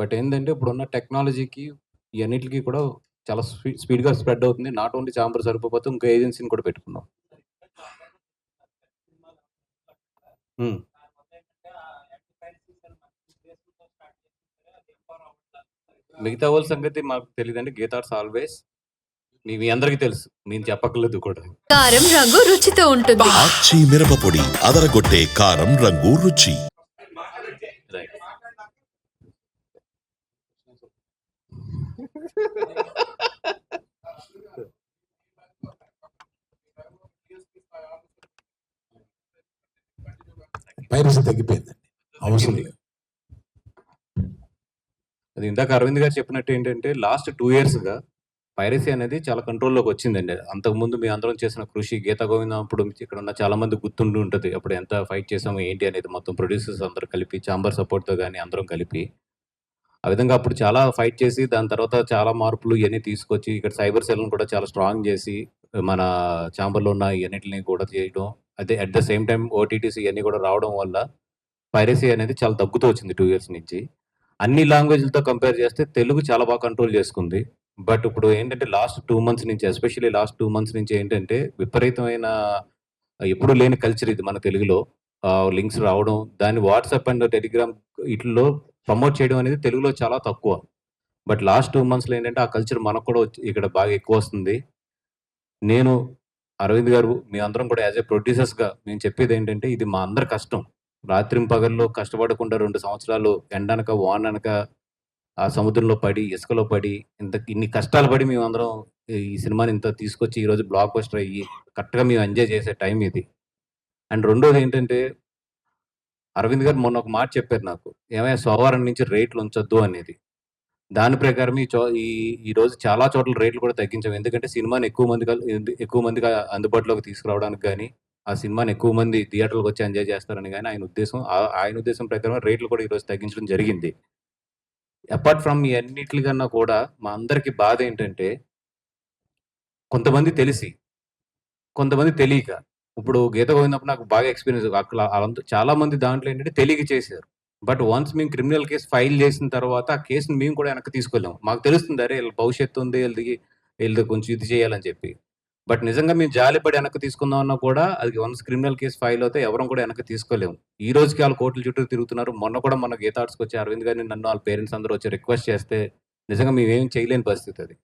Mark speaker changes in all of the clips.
Speaker 1: But ఏందంటే ఇప్పుడున్న టెక్నాలజీకి ఇయన్నిట్లికి కూడా చాలా స్పీ స్పీడ్‌గా స్ప్రెడ్ అవుతుంది. నాట్ ఓన్లీ చాంబర్ సరిపోకపోతే ఇంకో ఏజెన్సీని కూడా పెట్టుకున్నాం. హ్మ్. మిగతా వాళ్ళ సంగతి మాకు తెలీదండి. గీతార్స్ ఆల్వేస్ మీ మీ అందరికీ తెలుసు. నేను చెప్పక్కర్లేదు కూడా.
Speaker 2: కారం రంగు రుచితో ఉంటుంది
Speaker 3: ఆచి మిరపపొడి అదరగొట్టే కారం రంగు రుచి
Speaker 4: పైరసీ తగ్గిపోయిందండి అవసరం లేదు
Speaker 1: అది ఇందాక అరవింద్ గారు చెప్పినట్టు ఏంటంటే లాస్ట్ టూ ఇయర్స్‌గా పైరసీ అనేది చాలా కంట్రోల్‌లోకి వచ్చిందండి. అంతకుముందు మీ అందరం చేసిన కృషి గీతా గోవిందం అప్పుడు ఇక్కడ ఉన్న చాలా మంది గుర్తుండి ఉంటుంది అప్పుడు ఎంత ఫైట్ చేసాము ఏంటి అనేది మొత్తం ప్రొడ్యూసర్స్ అందరూ కలిపి చాంబర్ సపోర్ట్‌తో కానీ అందరం కలిపి. ఆ విధంగా అప్పుడు చాలా ఫైట్ చేసి దాని తర్వాత చాలా మార్పులు ఇవన్నీ తీసుకొచ్చి ఇక్కడ సైబర్ సెల్ను కూడా చాలా స్ట్రాంగ్ చేసి మన చాంబర్‌లో ఉన్న ఇవన్నిటిని కూడా చేయడం. అదే at the same time OTTs ఇవన్నీ కూడా రావడం వల్ల పైరసీ అనేది చాలా తగ్గుతూ వచ్చింది టూ ఇయర్స్ నుంచి. అన్ని లాంగ్వేజ్‌లతో కంపేర్ చేస్తే తెలుగు చాలా బాగా కంట్రోల్ చేసుకుంది. బట్ ఇప్పుడు ఏంటంటే లాస్ట్ టూ మంత్స్ నుంచి ఎస్పెషల్లీ లాస్ట్ టూ మంత్స్ నుంచి ఏంటంటే విపరీతమైన ఎప్పుడూ లేని కల్చర్ ఇది మన తెలుగులో. లింక్స్ రావడం దాన్ని వాట్సాప్ అండ్ టెలిగ్రామ్ ఈటిల్లో ప్రమోట్ చేయడం అనేది తెలుగులో చాలా తక్కువ. బట్ లాస్ట్ 2 మంత్స్‌లో ఏంటంటే ఆ కల్చర్ మనకు కూడా ఇక్కడ బాగా ఎక్కువొస్తుంది. నేను, అరవింద్ గారు మేమందరం కూడా యాస్ ఎ ప్రొడ్యూసర్స్‌గా మేము చెప్పేదేంటంటే ఇది మా అందరి కష్టం. రాత్రింపగల్లో కష్టపడకుండా 2 సంవత్సరాలు ఎండనక, వాననక ఆ సముద్రంలో పడి, ఇసుకలో పడి ఇంత ఇన్ని కష్టాలు పడి మేమందరం ఈ సినిమాని ఇంత తీసుకొచ్చి ఈరోజు బ్లాక్ బస్టర్ అయ్యి కరెక్ట్‌గా మేము ఎంజాయ్ చేసే టైం ఇది. అండ్ రెండోదేంటంటే అరవింద్ గారు మొన్న ఒక మాట చెప్పారు నాకు. ఏమైనా సోమవారం నుంచి రేట్లు ఉంచొద్దు" అనేది. దాని ప్రకారం ఈ చో ఈ ఈరోజు చాలా చోట్ల రేట్లు కూడా తగ్గించాం. ఎందుకంటే సినిమాని ఎక్కువ మంది ఎక్కువ మందికి అందుబాటులోకి తీసుకురావడానికి కానీ ఆ సినిమాని ఎక్కువ మంది థియేటర్‌లకొచ్చి ఎంజాయ్ చేస్తారని కానీ ఆయన ఉద్దేశం. ఆయన ఉద్దేశం ప్రకారం రేట్లు కూడా ఈరోజు తగ్గించడం జరిగింది. అపార్ట్ ఫ్రమ్ ఇయన్నిట్లి కూడా మా అందరికి బాధేంటంటే కొంతమంది తెలిసి, కొంతమంది తెలియక. ఇప్పుడు గీత గోవిందప్పుడు నాకు బాగా ఎక్స్‌పీరియన్స్ అక్కడ ఆళ్ళంతా చాలా మంది దాంట్లో ఏంటంటే తెలియక చేశారు. బట్ వన్స్ మేము క్రిమినల్ కేస్ ఫైల్ చేసిన తర్వాత ఆ కేస్‌ని మేము కూడా వెనక్కి తీసుకెళ్ళాం. మాకు తెలుస్తుంది అరే! ఈళ్ళ భవిష్యత్తు ఉంది. ఈళ్ళది ఈళ్ళది కొంచెం ఇది చేయాలని చెప్పి. బట్ నిజంగా మేము జాలిపడి వెనక్కి తీసుకుందాం అన్నా కూడా అది వన్స్ క్రిమినల్ కేస్ ఫైల్ అవుతే ఎవరం కూడా వెనక్కి తీసుకోలేము. ఈ రోజుకి ఆళ్ళు కోర్టుల చుట్టూ తిరుగుతున్నారు. మొన్న కూడా మన గీతా ఆర్ట్స్‌కొచ్చి అరవింద్ గారిని నన్ను ఆళ్ళ పేరెంట్స్ అందరూ వచ్చి రిక్వెస్ట్ చేస్తే నిజంగా మేమేం చేయలేని పరిస్థితి అది.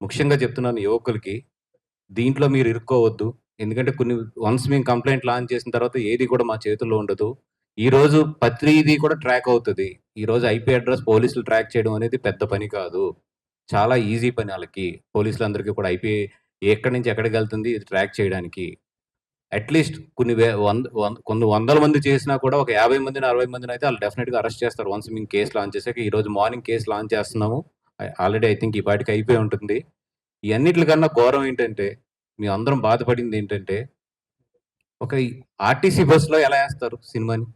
Speaker 1: ముఖ్యంగా చెప్తున్నాను యువకులకి దీంట్లో మీరు ఇరుక్కోవద్దు. ఎందుకంటే కొన్ని వన్స్ మేము కంప్లైంట్ లాంచ్ చేసిన తర్వాత ఏది కూడా మా చేతుల్లో ఉండదు. ఈరోజు ప్రతీది కూడా ట్రాక్ అవుతుంది ఈ రోజు ఐపీ అడ్రస్ పోలీసులు ట్రాక్ చేయడం అనేది పెద్ద పని కాదు. చాలా ఈజీ పని ఆళ్ళకి. పోలీసులందరికీ కూడా ఐపీ ఎక్కడి నుంచి ఎక్కడికి వెళ్తుంది ఇది ట్రాక్ చేయడానికి. అట్‌లీస్ట్ కొన్ని వే వంద కొన్ని వందల మంది చేసినా కూడా ఒక 50 మందిని, 60 మందినైతే ఆళ్ళు డెఫినిట్‌గా అరెస్ట్ చేస్తారు. వన్స్ మేము కేస్ లాంచ్ చేసాక ఈరోజు మార్నింగ్ కేస్ లాంచ్ చేస్తున్నాము. ఆల్రెడీ ఐ థింక్ ఈ పాటికి అయిపోయి ఉంటుంది. ఇవన్నిటికన్నా ఘోరం ఏంటంటే మేమందరం బాధపడింది ఏంటంటే ఒక ఆర్టీసీ బస్సులో ఎలా వేస్తారు సినిమాని?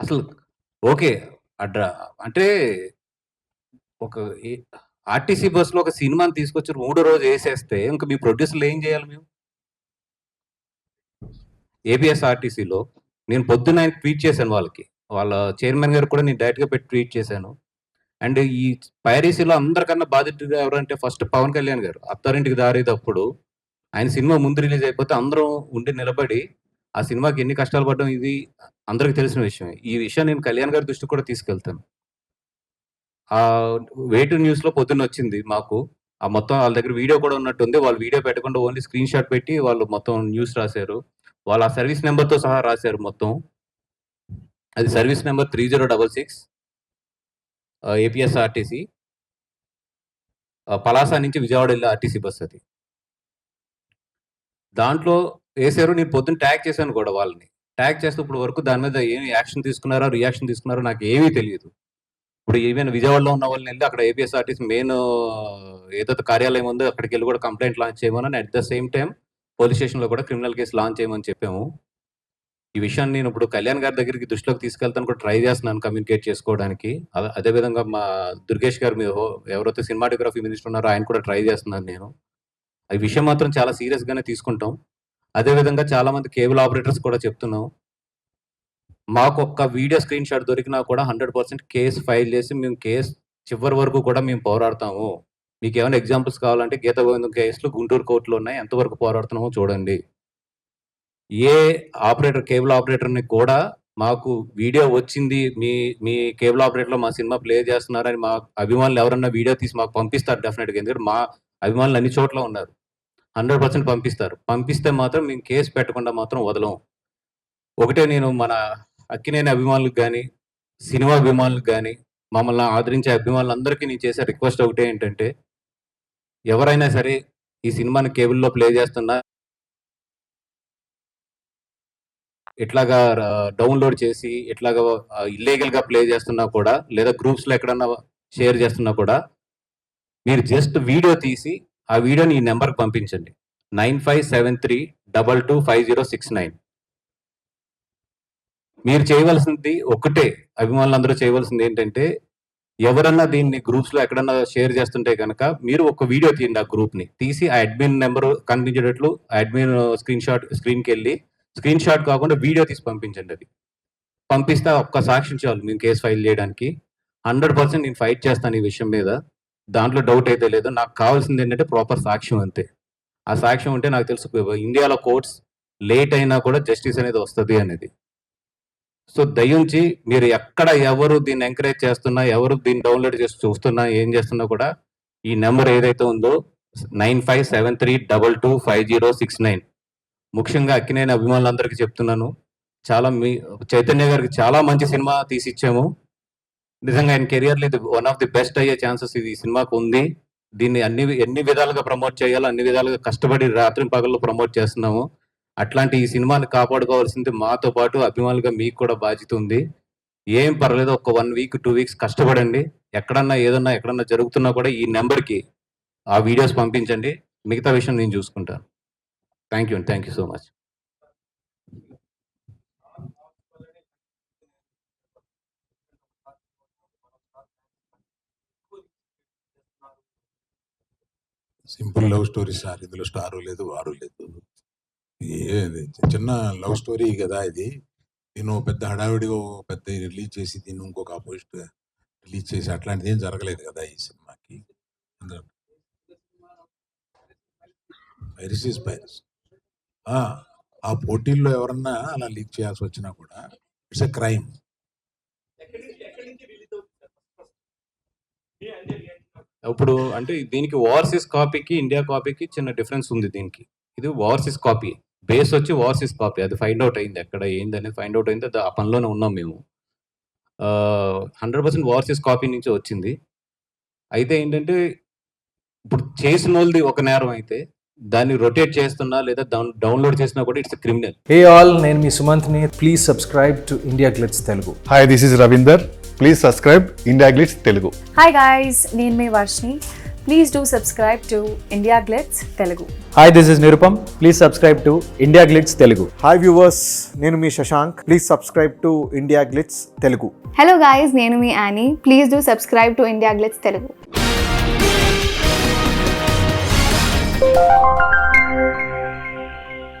Speaker 1: అసలు ఓకే. అడ్రా అంటే ఒక ఆర్టీసీ బస్‌లో ఒక సినిమాని తీసుకొచ్చి మూడో రోజు వేసేస్తే ఇంక మీ ప్రొడ్యూసర్‌లు ఏం చేయాలి మేము? ఏపీఎస్ఆర్టీసీలో నేను పొద్దున్న ఆయన ట్వీట్ చేశాను వాళ్ళకి. వాళ్ళ చైర్మన్ గారు కూడా నేను డైరెక్ట్‌గా పెట్టి ట్వీట్ చేశాను. అండ్ ఈ పైరసీలో అందరికన్నా బాధితుడు ఎవరంటే ఫస్ట్ పవన్ కళ్యాణ్ గారు. 'అత్తారింటికి దారేటప్పుడు ఆయన సినిమా ముందు రిలీజ్ అయిపోతే అందరం ఉండి నిలబడి ఆ సినిమాకి ఎన్ని కష్టాలు పడడం ఇది అందరికి తెలిసిన విషయం ఈ విషయం నేను కళ్యాణ్ గారి దృష్టికి కూడా తీసుకెళ్తాను. ఆ వేటూ న్యూస్‌లో పొద్దున్న వచ్చింది మాకు. ఆ మొత్తం వాళ్ళ దగ్గర వీడియో కూడా ఉన్నట్టుంది. వాళ్ళు వీడియో పెట్టకుండా ఓన్లీ స్క్రీన్ షాట్ పెట్టి వాళ్ళు మొత్తం న్యూస్ రాశారు వాళ్ళు ఆ సర్వీస్ నెంబర్తో సహా రాశారు మొత్తం. అది service number three zero double six APSRTC. Ah, Palasa నుంచి విజయవాడ వెళ్ళే ఆర్టీసీ బస్ అది. దాంట్లో వేసారు నేను పొద్దున్న ట్యాగ్ చేశాను కూడా వాళ్ళని. ట్యాగ్ చేస్తే ఇప్పుడు వరకు దాని మీద ఏం యాక్షన్ తీసుకున్నారో, రియాక్షన్ తీసుకున్నారో నాకు ఏమీ తెలియదు ఇప్పుడు ఈవెన్ విజయవాడలో ఉన్న వాళ్ళని వెళ్ళి అక్కడ ఏపీఎస్ఆర్టీసీ మెయిన్ ఏదైతే కార్యాలయం ఉందో అక్కడికి వెళ్ళి కూడా కంప్లైంట్ లాంచ్ చేయమని at the same time police స్టేషన్‌లో కూడా క్రిమినల్ కేసు లాంచ్ చేయమని చెప్పాము. ఈ విషయాన్ని నేను ఇప్పుడు కళ్యాణ్ గారి దగ్గరికి దృష్టిలోకి తీసుకెళ్తాను కూడా ట్రై చేస్తున్నాను కమ్యూనికేట్ చేసుకోవడానికి. అద అదే విధంగా మా దుర్గేష్ గారు మీరు ఎవరైతే సినిమాటోగ్రఫీ మినిస్టర్ ఉన్నారో ఆయన కూడా ట్రై చేస్తున్నాను నేను. ఈ విషయం మాత్రం చాలా సీరియస్‌గానే తీసుకుంటాం. అదే విధంగా చాలా మంది కేబుల్ ఆపరేటర్స్ కూడా చెప్తున్నాం. మాకు ఒక్క వీడియో స్క్రీన్ షాట్ దొరికినా కూడా హండ్రెడ్ పర్సెంట్ కేసు ఫైల్ చేసి మేము కేసు చివరి వరకు కూడా మేము పోరాడతాము మీకు ఏమైనా ఎగ్జాంపుల్స్ కావాలంటే గీత గోవిందం కేసులు గుంటూరు కోర్టులో ఉన్నాయి ఎంతవరకు పోరాడుతున్నామో చూడండి ఏ ఆపరేటర్ కేబుల్ ఆపరేటర్ని కూడా మాకు వీడియో వచ్చింది మీ మీ కేబుల్ ఆపరేటర్లో మా సినిమా ప్లే చేస్తున్నారని మా అభిమానులు ఎవరన్నా వీడియో తీసి మాకు పంపిస్తారు డెఫినెట్గా. ఎందుకంటే మా అభిమానులు అన్ని చోట్ల ఉన్నారు. హండ్రెడ్ పర్సెంట్ పంపిస్తారు. పంపిస్తే మాత్రం మేము కేసు పెట్టకుండా మాత్రం వదలం ఒకటే నేను మన అక్కినేని అభిమానులకు కానీ సినిమా అభిమానులకు కానీ మమ్మల్ని ఆదరించే అభిమానులందరికీ నేను చేసే రిక్వెస్ట్ ఒకటే ఏంటంటే ఎవరైనా సరే ఈ సినిమాని కేబుల్లో ప్లే చేస్తున్నా ఇట్లాగా డౌన్లోడ్ చేసి ఎట్లాగా ఇల్లీగల్గా ప్లే చేస్తున్నా కూడా లేదా గ్రూప్స్లో ఎక్కడన్నా షేర్ చేస్తున్నా కూడా మీరు జస్ట్ వీడియో తీసి ఆ వీడియోని ఈ నెంబర్కి పంపించండి. Nine five seven three double two five zero six nine. మీరు చేయవలసింది ఒకటే అభిమానులందరూ చేయవలసింది ఏంటంటే ఎవరన్నా దీన్ని గ్రూప్స్లో ఎక్కడన్నా షేర్ చేస్తుంటే కనుక మీరు ఒక వీడియో తీయండి ఆ గ్రూప్ని తీసి ఆ అడ్మిన్ నెంబర్ కనిపించేటట్లు అడ్మిన్ స్క్రీన్ షాట్ స్క్రీన్కి వెళ్ళి స్క్రీన్ షాట్ కాకుండా వీడియో తీసి పంపించండి అది. పంపిస్తే ఒక్క సాక్ష్యం చాలు నేను కేసు ఫైల్ చేయడానికి. హండ్రెడ్ పర్సెంట్ నేను ఫైట్ చేస్తాను ఈ విషయం మీద. దాంట్లో డౌట్ అయితే లేదు. నాకు కావాల్సింది ఏంటంటే ప్రాపర్ సాక్ష్యం అంతే. ఆ సాక్ష్యం ఉంటే నాకు తెలుసు ఇండియాలో కోర్ట్స్ లేట్ అయినా కూడా జస్టిస్ అనేది వస్తుంది అనేది. సో దయించి మీరు ఎక్కడ ఎవరు దీన్ని ఎంకరేజ్ చేస్తున్నా ఎవరు దీన్ని డౌన్లోడ్ చేసి చూస్తున్నా ఏం చేస్తున్నా కూడా ఈ నెంబర్ ఏదైతే ఉందో nine five seven three double two five zero six nine. ముఖ్యంగా అక్కినేని అభిమానులందరికీ చెప్తున్నాను. చాలా మీ చైతన్య గారికి చాలా మంచి సినిమా తీసి ఇచ్చాము నిజంగా ఆయన కెరియర్లో ఇది వన్ ఆఫ్ ది బెస్ట్ అయ్యే ఛాన్సెస్ ఇది ఈ సినిమాకు ఉంది. దీన్ని అన్ని ఎన్ని విధాలుగా ప్రమోట్ చేయాలో అన్ని విధాలుగా కష్టపడి రాత్రి పగళ్ళు ప్రమోట్ చేస్తున్నాము. అట్లాంటి ఈ సినిమాని కాపాడుకోవాల్సింది మాతో పాటు అభిమానులుగా మీకు కూడా బాధ్యత ఉంది. ఏం పర్లేదు ఒక వన్ వీక్ టూ వీక్స్ కష్టపడండి. ఎక్కడన్నా ఏదన్నా ఎక్కడన్నా జరుగుతున్నా కూడా ఈ నెంబర్కి ఆ వీడియోస్ పంపించండి. మిగతా విషయం నేను చూసుకుంటాను. థ్యాంక్ యూ అండి thank you so much
Speaker 4: simple love story sir ఇందులో స్టారు లేదు వారు లేదు. ఏది? చిన్న లవ్ స్టోరీ కదా ఇది. నేను పెద్ద హడావిడిగా పెద్ద రిలీజ్ చేసి దీన్ని ఇంకొక ఆపోజిట్ రిలీజ్ చేసి అట్లాంటిది ఏం జరగలేదు కదా ఈ సినిమాకి. పైరసీ పైరస్ ఆ! పోటీల్లో ఎవరన్నా అలా లీక్ చేయాల్సి వచ్చినా కూడా ఇట్స్ ఎ క్రైమ్.
Speaker 1: ఇప్పుడు అంటే దీనికి ఓవర్సీస్ కాపీకి ఇండియా కాపీకి చిన్న డిఫరెన్స్ ఉంది దీనికి. ఇది ఓవర్సీస్ కాపీ. బేస్ వచ్చి ఓవర్సీస్ కాపీ. అది ఫైండ్ అవుట్ అయింది. ఎక్కడ ఏంది అనేది ఫైండ్ అవుట్ అయింది అది ఆ పనిలోనే ఉన్నాం మేము. హండ్రెడ్ పర్సెంట్ ఓవర్సీస్ కాపీ నుంచి వచ్చింది. అయితే ఏంటంటే ఇప్పుడు చేసిన వాళ్ళది ఒక నేరం అయితే దాన్ని రొటేట్ చేస్తున్నా లేదా డౌన్ డౌన్లోడ్ చేసినా కూడా ఇట్స్ క్రిమినల్
Speaker 5: హే ఆల్ నేను మీ సుమంత్ని. Please subscribe to India Glitz Telugu
Speaker 6: hi this is Ravinder please subscribe India Glitz Telugu
Speaker 7: hi guys నేను మీ Varshini please do subscribe to India Glitz Telugu
Speaker 5: hi this is Nirupam please subscribe to India Glitz Telugu
Speaker 8: hi viewers నేను మీ Shashank please subscribe to India Glitz Telugu
Speaker 7: hello guys నేను మీ Annie please do subscribe to India Glitz Telugu Bye.